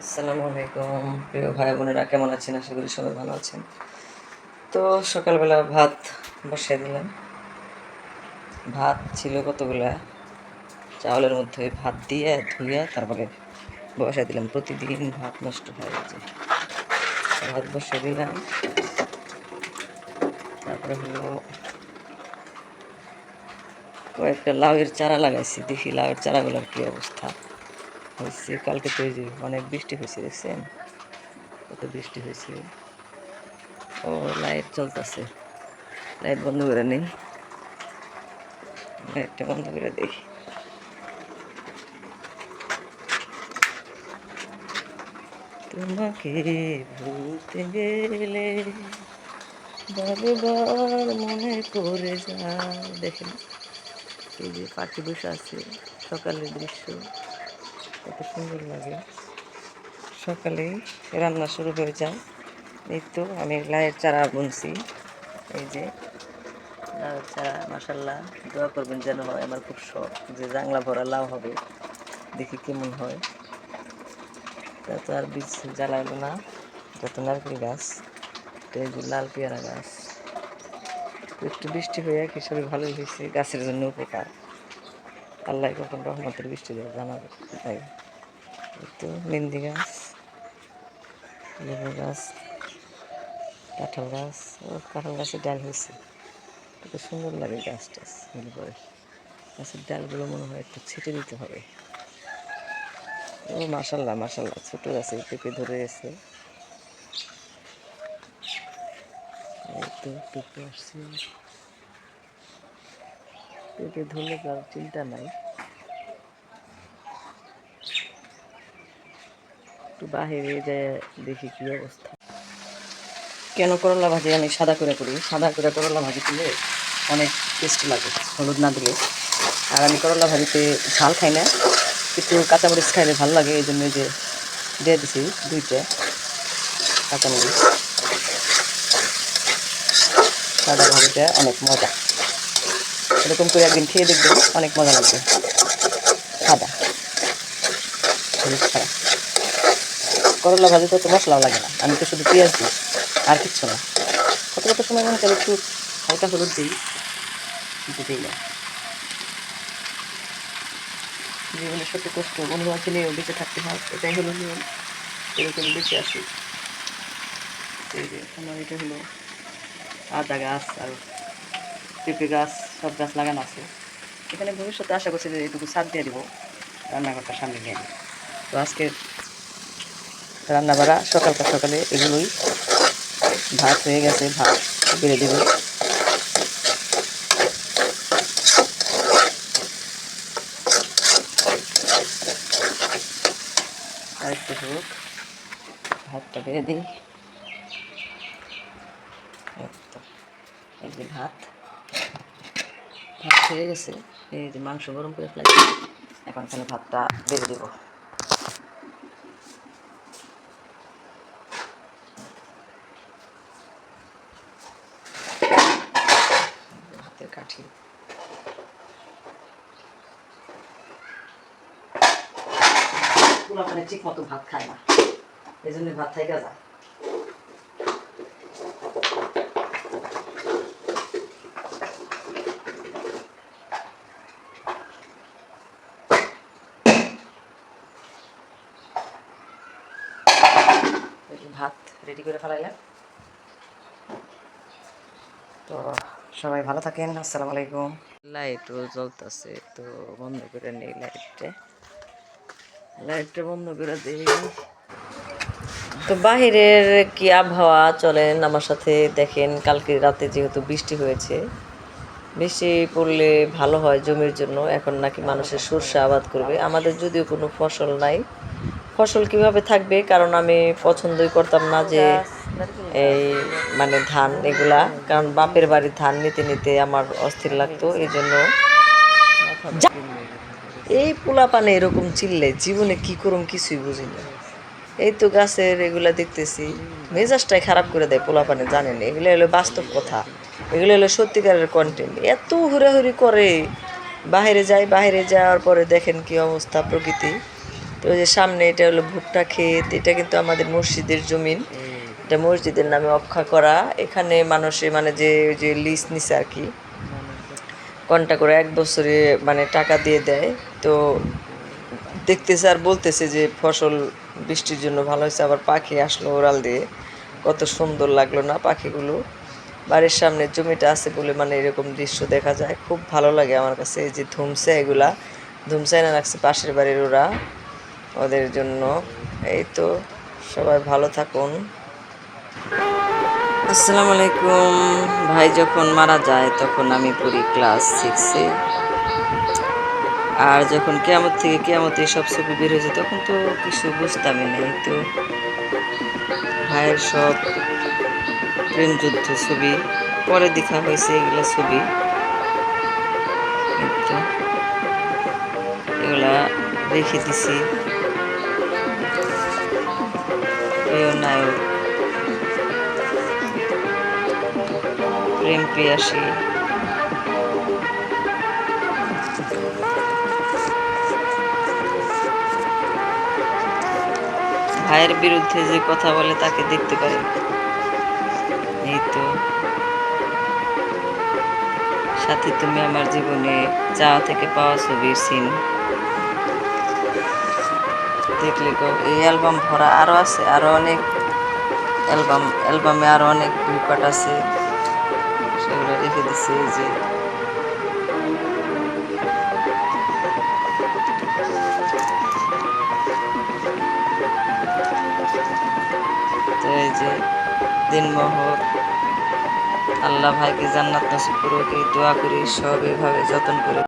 আসসালামু আলাইকুম। প্রিয় ভাই বোনেরা, কেমন আছেন? আশা করি সবাই ভালো আছেন। তো সকালবেলা ভাত বসিয়ে দিলাম। ভাত ছিল কতগুলা? চাউলের মধ্যে ভাত দিয়ে ধুয়ে তারপরে বসাই দিলাম। প্রতিদিন ভাত নষ্ট হয়ে যাচ্ছে ভাত বসিয়ে দিলাম। তারপরে হলো কয়েকটা লাউয়ের চারা লাগাইছি। দেখি লাউয়ের চারাগুলোর কী অবস্থা। হয়েছে, কালকে তো যে অনেক বৃষ্টি হয়েছে, দেখছেন? কত বৃষ্টি হয়েছে। ও, লাইট চলতেছে। লাইট বন্ধ করে নেই লাইটটা বন্ধ করে দিই। তোমাকে ভুলতে গেলে বারবার মনে করে যায়। দেখেন, এই যে পাখি বসে আছে, সকালের দৃশ্য। কত সুন্দর লাগে। সকালে রান্না শুরু হয়ে যায়। এই তো আমি লাইয়ের চারা বুনছি। এই যে লাউয়ের চারা মাসাল্লাহ দোয়া করবেন যেন হয়, আমার খুব শখ যে জাংলা ভরা লাউ হবে। দেখি কেমন হয়। তা তো আর বীজ জ্বালাইলো না। যত নারকেল গাছ এই যে লাল পেয়ারা গাছ। একটু বৃষ্টি হয়ে কি সবই ভালোই হয়েছে, গাছের জন্য উপকার। আল্লাহ কখন রহমতের বৃষ্টি দেয় জানাবে। তাই তো মেহেন্দি গাছ, লেবু গাছ, কাঁঠাল গাছ, ও কাঁঠাল গাছের ডাল হয়েছে। কত সুন্দর লাগে গাছ টাছ হলে পরে গাছের ডালগুলো মনে হয় একটু ছিটে দিতে হবে। ও মাসাল্লাহ মাসাল্লাহ ছোটো গাছে পেঁপে ধরে গেছে। এই তো, পেঁপে আসছে। পেঁপে ধরলে তো চিন্তা নাই। একটু বাহিরে যে দেখি কি অবস্থা। কেন করলা ভাজি? আমি সাদা করে করি। সাদা করে করলা ভাজি দিলে অনেক টেস্ট লাগে, হলুদ না দিলে। আর আমি করলা ভাজিতে ঝাল খাই না, একটু কাঁচামরিচ খাইলে ভালো লাগে এই জন্য যে দিয়ে দিছি দুইটা কাঁচামরিচ। সাদা ভাজিটা অনেক মজা। এরকম করে একদিন খেয়ে দেখবেন, অনেক মজা লাগবে। সাদা করলা ভাজি তো মশলাও লাগে না। আমি তো শুধু পেঁয়াজ দিই, আর কিচ্ছু না। কত কত সময় মনে করে একটু হালকা হলুদ দিই, কিন্তু দিই না। জীবনে সত্যি কষ্ট বন্ধু আছে নিয়েও বেঁচে থাকতে হয়, এটাই হলো নিয়ম। এরকম বেঁচে আসি। আমার এটা হলো আদা গাছ আর পেঁপে গাছ, সব গাছ লাগানো আছে। এখানে ভবিষ্যতে আশা করছি যে এটুকু সার দিয়ে দিব, রান্নাঘরটা সামনে নিয়ে তো আজকে রান্না বাড়া সকালকার সকালে এগুলোই ভাত হয়ে গেছে, ভাত বেড়ে দেবে। হোক, ভাতটা বেড়ে দিই। ভাত। ভাত হয়ে গেছে। এই যে মাংস গরম করে ফেলেছি। এখন এখানে ভাতটা বেড়ে দেবো। ঠিক মতো ভাত খায় না। এই জন্য ভাত থেকে যায় এই যে ভাত রেডি করে ফেলাইলাম। তো সবাই ভালো থাকেন আসসালামু আলাইকুম। লাইটও জ্বলতেছে তো বন্ধ করে নেই লাইটটা লাইটটা বন্ধ করে দিই। তো বাহিরের কি আবহাওয়া চলেন আমার সাথে দেখেন কালকে রাতে যেহেতু বৃষ্টি হয়েছে বৃষ্টি পড়লে ভালো হয় জমির জন্য। এখন নাকি মানুষের সর্ষে আবাদ করবে। আমাদের যদিও কোনো ফসল নাই ফসল কীভাবে থাকবে? কারণ আমি পছন্দই করতাম না যে এই মানে ধান এগুলা কারণ বাপের বাড়ির ধান নিতে নিতে আমার অস্থির লাগতো এই জন্য এই পোলা পানে এরকম চিল্লে জীবনে কি করুম কিছুই বুঝি না। এই তো গাছের এগুলা দেখতেছি মেজাজটাই খারাপ করে দেয় পোলা পানে জানেন? এগুলো হলো বাস্তব কথা। এগুলো হলো সত্যিকারের কন্টেন্ট এত হুড়াহুড়ি করে বাইরে যায় বাইরে যাওয়ার পরে দেখেন কি অবস্থা প্রকৃতি। তো ওই যে সামনে এটা হলো ভুট্টা ক্ষেত এটা কিন্তু আমাদের মসজিদের জমিন। এটা মসজিদের নামে অক্ষা করা। এখানে মানুষে মানে যে ওই যে লিজ নিছে আর কি। কন্টা করে এক বছরে মানে টাকা দিয়ে দেয়। তো দেখতেছে আর বলতেছে যে ফসল বৃষ্টির জন্য ভালো হয়েছে। আবার পাখি আসলো ওরাল দিয়ে। কত সুন্দর লাগল না পাখিগুলো। বাড়ির সামনে জমিটা আছে বলে মানে এরকম দৃশ্য দেখা যায়। খুব ভালো লাগে আমার কাছে। এই যে ধুমসে এগুলা। ধুমসে না রাখছে পাশের বাড়ির ওরা। ওদের জন্য। এই তো, সবাই ভালো থাকুন। আসসালামু আলাইকুম। ভাই যখন মারা যায়, তখন আমি পড়ি ক্লাস সিক্সে আর যখন কেয়ামত থেকে কেয়ামত সব ছবি বের হয়েছে, তখন তো কিছু বুঝতামই নেই তো। ভাইয়ের সব প্রেম যুদ্ধ ছবি, পরে দেখা হয়েছে এগুলো ছবি। এগুলা রেখে দিছি। প্রিয় নায়ক প্রেম পেয়াসী। ভাইয়ের বিরুদ্ধে যে কথা বলে তাকে দেখতে তো। সাথে তুমি আমার জীবনে যাওয়া থেকে পাওয়া ছবির সিন দেখলে এই অ্যালবাম ভরা আরও আছে আরও অনেক অ্যালবাম, অ্যালবামে আরও অনেক বুকাট আছে। সেগুলো রেখে দিছে যে। এই যে, দিনমোহর, আল্লাহ ভাইকে জান্নাত নসিব করুক, এই দোয়া করি, সব এভাবে যত্ন করে